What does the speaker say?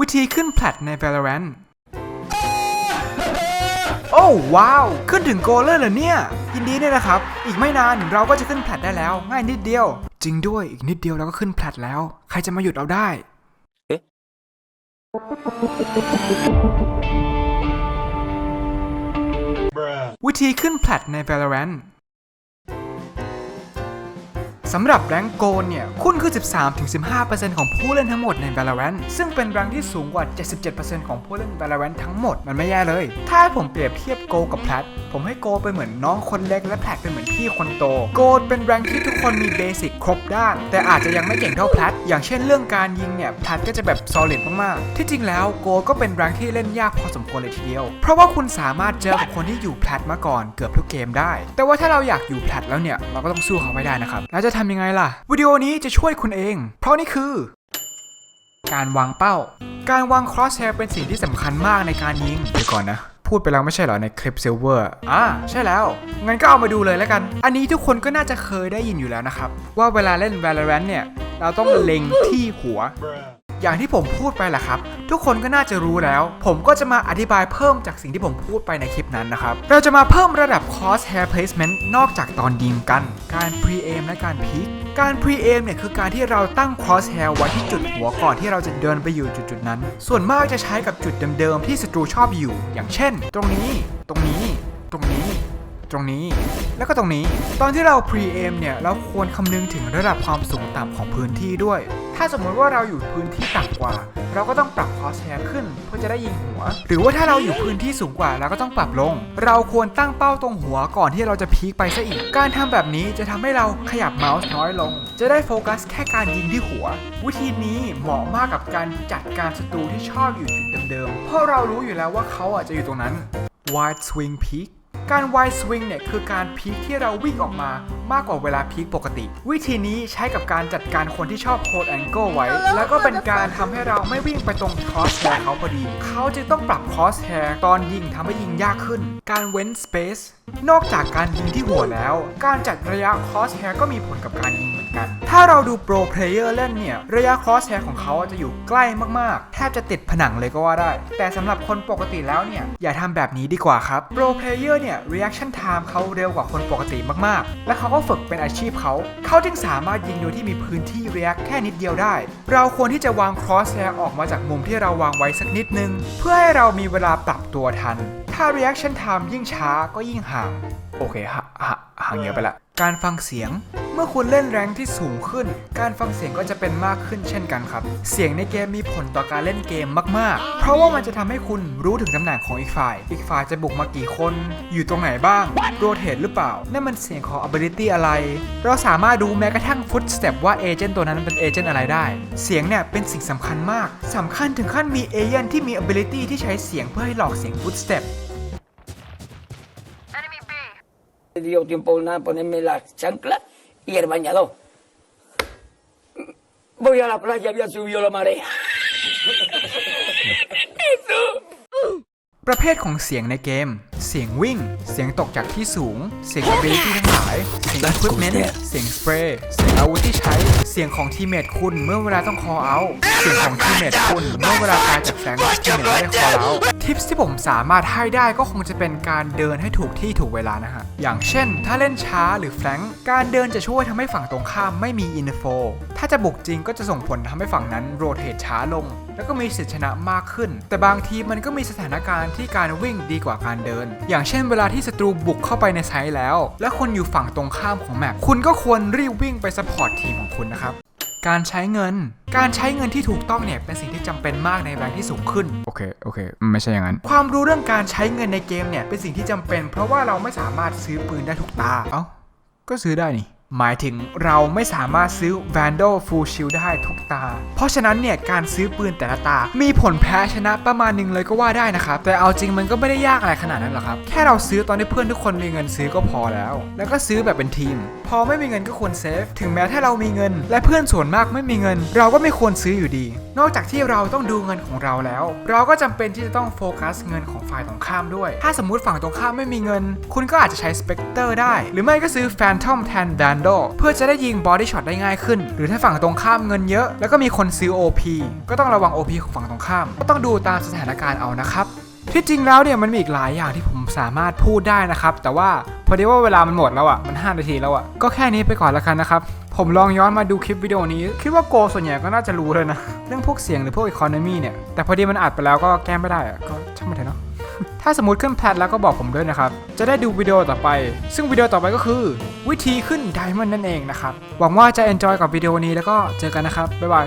วิธีขึ้นแพลตใน Valorant โอ้ว้าว ขึ้นถึงโกลเลยเหรอเนี่ย ยินดีด้วยนะครับ อีกไม่นานเราก็จะขึ้นแพลตได้แล้ว ง่ายนิดเดียว จริงด้วยอีกนิดเดียวเราก็ขึ้นแพลตแล้ว ใครจะมาหยุดเราได้ วิธีขึ้นแพลตใน Valorant สำหรับแรงโกลเนี่ย คุณคือ 13-15%ของผู้เล่นทั้งหมดใน Valorant ซึ่งเป็นแรงที่สูงกว่า 77%ของผู้เล่น Valorant ทั้งหมด มันไม่แย่เลย ถ้าผมเปรียบเทียบโกกับแพลตผมให้โกเป็นเหมือนน้องคนเล็กและแพลตเป็นเหมือนพี่คนโต โกเป็นแรงที่ทุกคนมีเบสิกครบด้าน แต่อาจจะยังไม่เก่งเท่าแพลตอย่างเช่นเรื่องการยิงเนี่ยแพลตก็จะแบบ solid มากๆ ที่จริงแล้วโกก็เป็นแรงที่เล่นยากพอสมควรเลยทีเดียว เพราะว่าคุณสามารถเจอกับคนที่อยู่แพลตมาก่อนเกือบทุกเกมได้ แต่ว่าถ้าเราอยากอยู่แพลตแล้วเนี่ยเราก็ต้องสู้เขาไม่ได้นะครับแล้วจะทำยังไงล่ะ วิดีโอนี้จะช่วยคุณเอง เพราะนี่คือ การวางเป้า การวาง crosshair เป็นสิ่งที่สำคัญมากในการยิงเดี๋ยวก่อนนะพูดไปแล้วไม่ใช่เหรอในคลิปซิลเวอร์อ่าใช่แล้ว งั้นก็เอามาดูเลยแล้วกัน อันนี้ทุกคนก็น่าจะเคยได้ยินอยู่แล้วนะครับ ว่าเวลาเล่น valorant เนี่ย เราต้องเล็งที่หัว อย่างที่ผมพูดไปแหละครับ ทุกคนก็น่าจะรู้แล้ว ผมก็จะมาอธิบายเพิ่มจากสิ่งที่ผมพูดไปในคลิปนั้นนะครับ เราจะมาเพิ่มระดับ cross hair placement นอกจากตอนยิงกัน การ pre aim และการ peek การ pre aim เนี่ยคือการที่เราตั้ง cross hair ไว้ที่จุดหัวก่อนที่เราจะเดินไปอยู่จุดๆนั้น ส่วนมากจะใช้กับจุดเดิมๆที่ศัตรูชอบอยู่ อย่างเช่น ตรงนี้ ตรงนี้ ตรงนี้ตรงนี้แล้วก็ตรงนี้ ตอนที่เรา pre aim เนี่ย เราควรคำนึงถึงระดับความสูงต่ำของพื้นที่ด้วย ถ้าสมมติว่าเราอยู่พื้นที่ต่ำกว่า เราก็ต้องปรับ crosshair ขึ้นเพื่อจะได้ยิงหัว หรือว่าถ้าเราอยู่พื้นที่สูงกว่าเราก็ต้องปรับลง เราควรตั้งเป้าตรงหัวก่อนที่เราจะพีคไปซะอีก การทำแบบนี้จะทำให้เราขยับเมาส์น้อยลง จะได้โฟกัสแค่การยิงที่หัว วิธีนี้เหมาะมากกับการจัดการศัตรูที่ชอบอยู่จุดเดิมๆ เพราะเรารู้อยู่แล้วว่าเขาอาจจะอยู่ตรงนั้น wide swing peak การ wide swing เนี่ยคือการพีคที่เราวิ่งออกมา มากกว่าเวลาพีคปกติ วิธีนี้ใช้กับการจัดการคนที่ชอบ hold angle ไว้ แล้วก็เป็นการทำให้เราไม่วิ่งไปตรง crosshair เขาพอดี เขาจึงต้องปรับ crosshair ตอนยิงทำให้ยิงยากขึ้น การเว้น space นอกจากการยิงที่หัวแล้ว การจัดระยะ crosshair ก็มีผลกับการยิงเหมือนกัน ถ้าเราดู pro player เล่นเนี่ย ระยะ crosshair ของเขาจะอยู่ใกล้มากๆ แทบจะติดผนังเลยก็ว่าได้ แต่สำหรับคนปกติแล้วเนี่ย อย่าทำแบบนี้ดีกว่าครับ pro player เนี่ย reaction time เขาเร็วกว่าคนปกติมากๆ และเขาก็ฝึกเป็นอาชีพเขา เขาจึงสามารถยิงโดยที่มีพื้นที่ react แค่นิดเดียวได้ เราควรที่จะวาง crosshair ออกมาจากมุมที่เราวางไว้สักนิดนึง เพื่อให้เรามีเวลาปรับตัวทัน ถ้า reaction time ยิ่งช้าก็ยิ่งห่าง โอเคห่างเยอะไปละ การฟังเสียง เมื่อคุณเล่นแรงที่สูงขึ้น การฟังเสียงก็จะเป็นมากขึ้นเช่นกันครับ เสียงในเกมมีผลต่อการเล่นเกมมาก ๆ เพราะว่ามันจะทำให้คุณรู้ถึงตำแหน่งของอีกฝ่าย อีกฝ่ายจะบุกมากี่คน อยู่ตรงไหนบ้างโรเทตหรือเปล่า นั่นมันเสียงของ ability อะไร เราสามารถดูแม้กระทั่ง footstep ว่าเอเจนต์ตัวนั้นเป็นเอเจนต์อะไรได้ เสียงเนี่ยเป็นสิ่งสำคัญมากสำคัญถึงขั้นมีเอเจนต์ที่มี ability ที่ใช้เสียงเพื่อให้หลอกเสียง footstep Me dio tiempo nada ponerme la chancla y el bañador. Voy a la playa, había subido la marea. ประเภทของเสียงในเกม เสียงวิ่ง เสียงตกจากที่สูง เสียง ability ทั้งหลาย เสียง equipment เสียงสเปรย์ เสียงอาวุธที่ใช้ เสียงของทีเมทคุณเมื่อเวลาต้อง call out เสียงของทีเมทคุณเมื่อเวลาตายจากแฟงทีมเมทไม่ได้ call out ทิปที่ผมสามารถให้ได้ก็คงจะเป็นการเดินให้ถูกที่ถูกเวลานะฮะ อย่างเช่น ถ้าเล่นช้าหรือแฟงการเดินจะช่วยทำให้ฝั่งตรงข้ามไม่มีอินโฟ ถ้าจะบุกจริงก็จะส่งผลทำให้ฝั่งนั้นโรเทตช้าลง แล้วก็มีสิทธิชนะมากขึ้น แต่บางทีมันก็มีสถานการณ์ที่การวิ่งดีกว่าการเดิน อย่างเช่นเวลาที่ศัตรูบุกเข้าไปในไซต์แล้ว และคุณอยู่ฝั่งตรงข้ามของแมปคุณก็ควรรีบวิ่งไปสปอร์ตทีมของคุณนะครับ การใช้เงิน การใช้เงินที่ถูกต้องเนี่ยเป็นสิ่งที่จำเป็นมากในแรงที่สูงขึ้น โอเค โอเค ไม่ใช่อย่างนั้น ความรู้เรื่องการใช้เงินในเกมเนี่ยเป็นสิ่งที่จำเป็น เพราะว่าเราไม่สามารถซื้อปืนได้ทุกตา เอ้า ก็ซื้อได้นี่หมายถึงเราไม่สามารถซื้อ Vandal Full Shield ได้ทุกตา เพราะฉะนั้นเนี่ยการซื้อปืนแต่ละตา มีผลแพ้ชนะประมาณหนึงเลยก็ว่าได้นะครับ แต่เอาจริงมันก็ไม่ได้ยากอะไรขนาดนั้นหรอกครับ แค่เราซื้อตอนที่เพื่อนทุกคนมีเงินซื้อก็พอแล้ว แล้วก็ซื้อแบบเป็นทีมพ อไม่มีเงินก็ควรเซฟ ถึงแม้ถ้าเรามีเงิน และเพื่อนส่วนมากไม่มีเงิน เราก็ไม่ควรซื้ออยู่ดี นอกจากที่เราต้องดูเงินของเราแล้ว เราก็จำเป็นที่จะต้องโฟกัสเงินของฝ่ายตรงข้ามด้วย ถ้าสมมุติฝั่งตรงข้ามไม่มีเงิน คุณก็อาจจะใช้สเปกเตอร์ได้ หรือไม่ก็ซื้อแฟนทอมแทนแดนโดเพื่อจะได้ยิงบอดี้ช็อตได้ง่ายขึ้น หรือถ้าฝั่งตรงข้ามเงินเยอะ แล้วก็มีคนซื้อ OP ก็ต้องระวัง OP ของฝั่งตรงข้าม ก็ต้องดูตามสถานการณ์เอานะครับ ที่จริงแล้วเนี่ยมันมีอีกหลายอย่างที่ผมสามารถพูดได้นะครับ แต่ว่าพอดีว่าเวลามันหมดแล้วอะ่ะมัน 5 นาทีแล้วอะ่ะก็แค่นี้ไปก่อนแล้วกันนะครับ ผมลองย้อนมาดูคลิปวิดีโอนี้ คิดว่าโกส่วนใหญ่ก็น่าจะรู้เลยนะ เรื่องพวกเสียงหรือพวกอีโคโนมีเนี่ยแต่พอดีมันอัดไปแล้วก็แก้ไม่ได้อะก็ช่างมันเถอะเนาะถ้าสมมติขึ้นแพทแล้วก็บอกผมด้วยนะครับ จะได้ดูวิดีโอต่อไป ซึ่งวิดีโอต่อไปก็คือ วิธีขึ้นไดมอนด์นั่นเองนะครับ หวังว่าจะ enjoy กับวิดีโอนี้แล้วก็เจอกันนะครับ บ๊ายบาย